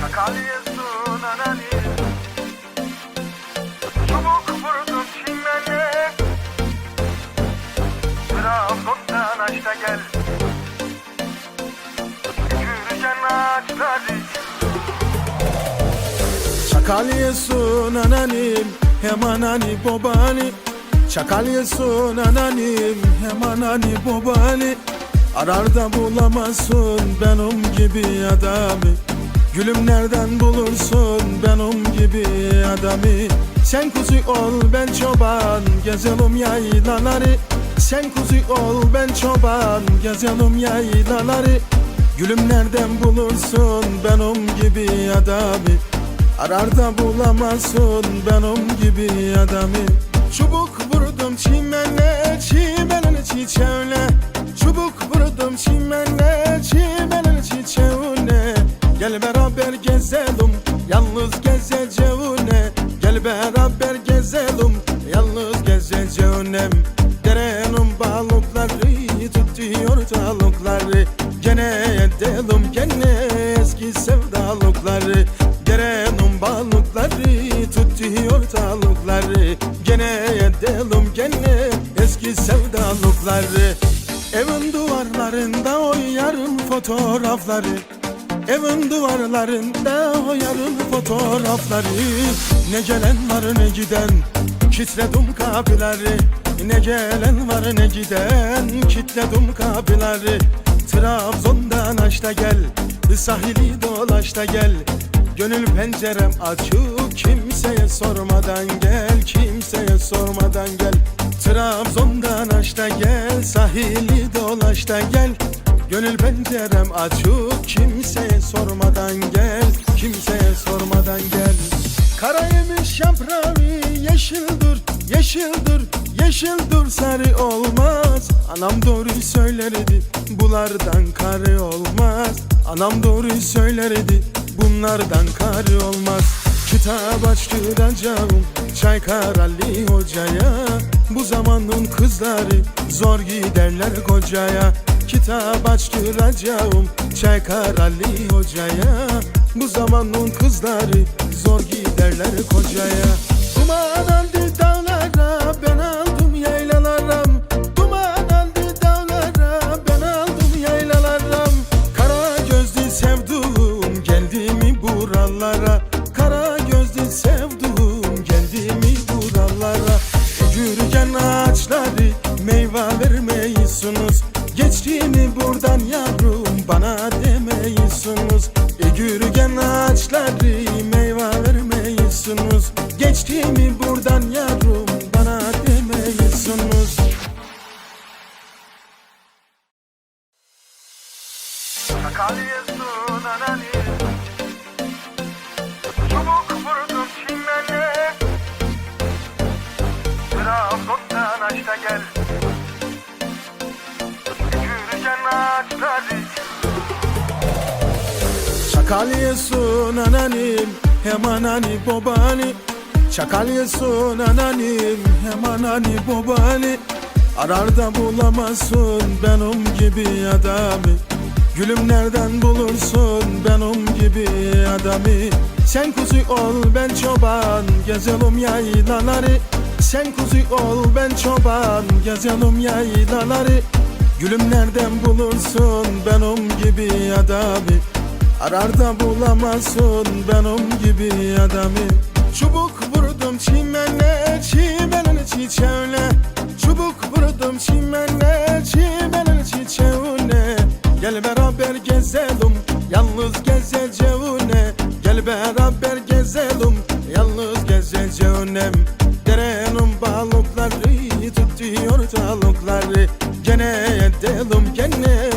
Sakaryasun anani Çubuk vurdum çimene. Trabzon'dan aşta gel. Yürüyen ağaçları. Çakalyesun ananim hem anani babani Çakalyesun ananim hem anani babani Arar da bulamazsın benim gibi adamı Gülüm nereden bulursun? Benim gibi adamı. Sen kuzu ol ben çoban. Gezelim yaylaları. Sen kuzu ol ben çoban. Gezelim yaylaları. Gülüm nereden bulursun? Benim gibi adamı. Arar da bulamazsın. Benim gibi adamı. Çubuk vurdum çimene, çimenin çiçeğine. Çubuk vurdum çimene, çimenin Gel beraber gezelim, yalnız gezeceğine Gel beraber gezelim, yalnız gezeceğine Derenin balıkları tutuyor talıkları Gene edelim gene eski sevdalıkları. Derenin balıkları tutuyor talıkları Gene edelim gene eski sevdalıkları. Evin duvarlarında oyarım fotoğrafları Evin duvarlarında oyarım fotoğrafları. Ne gelen var ne giden Kitledim kapıları Ne gelen var ne giden Kitledim kapıları Trabzon'dan aç da gel Sahili dolaş da gel. Gönül pencerem açık Kimseye sormadan gel Kimseye sormadan gel. Trabzon'dan aç da gel Sahili dolaş da gel Gönül pencerem açık Kimseye sormadan gel Kimseye sormadan gel. Kara yemiş yaprağı yeşildir Yeşildir, yeşildir sarı olmaz. Anam doğru söylerdi Bulardan karı olmaz. Anam doğru söylerdi Bunlardan karı olmaz. Kitap açtıracağım Çaykar Ali Hoca'ya. Bu zamanın kızları Zor giderler kocaya Kitap açtıracağım. Çaykar Ali Hoca'ya. Bu zamanın kızları Zor giderler kocaya Yürüyen ağaçları Meyve vermeyisunuz Geçtiğimi buradan yavrum Bana demeyisunuz Sakaryasun anani Çubuk vurdum çimene. Trabzon'dan aşta gel. Yürüyen ağaçları Çakalyesun ananim hem anani babani Çakalyesun ananim hem anani babani Arar da bulamazsın benim gibi adamı. Gülüm nereden bulursun benim gibi adamı. Sen kuzu ol ben çoban gezelim yaylaları. Sen kuzu ol ben çoban gezelim yaylaları. Gülüm nereden bulursun benim gibi adamı Arar da bulamazsın benim gibi adamı. Çubuk vurdum çimene, çimenin çiçeğine Çubuk vurdum çimene, çimenin çiçeğine Gel beraber gezelim, yalnız gezeceğine. Gel beraber gezelim, yalnız gezeceğine. Derenin balıkları tutuyor talıkları Gene edelim gene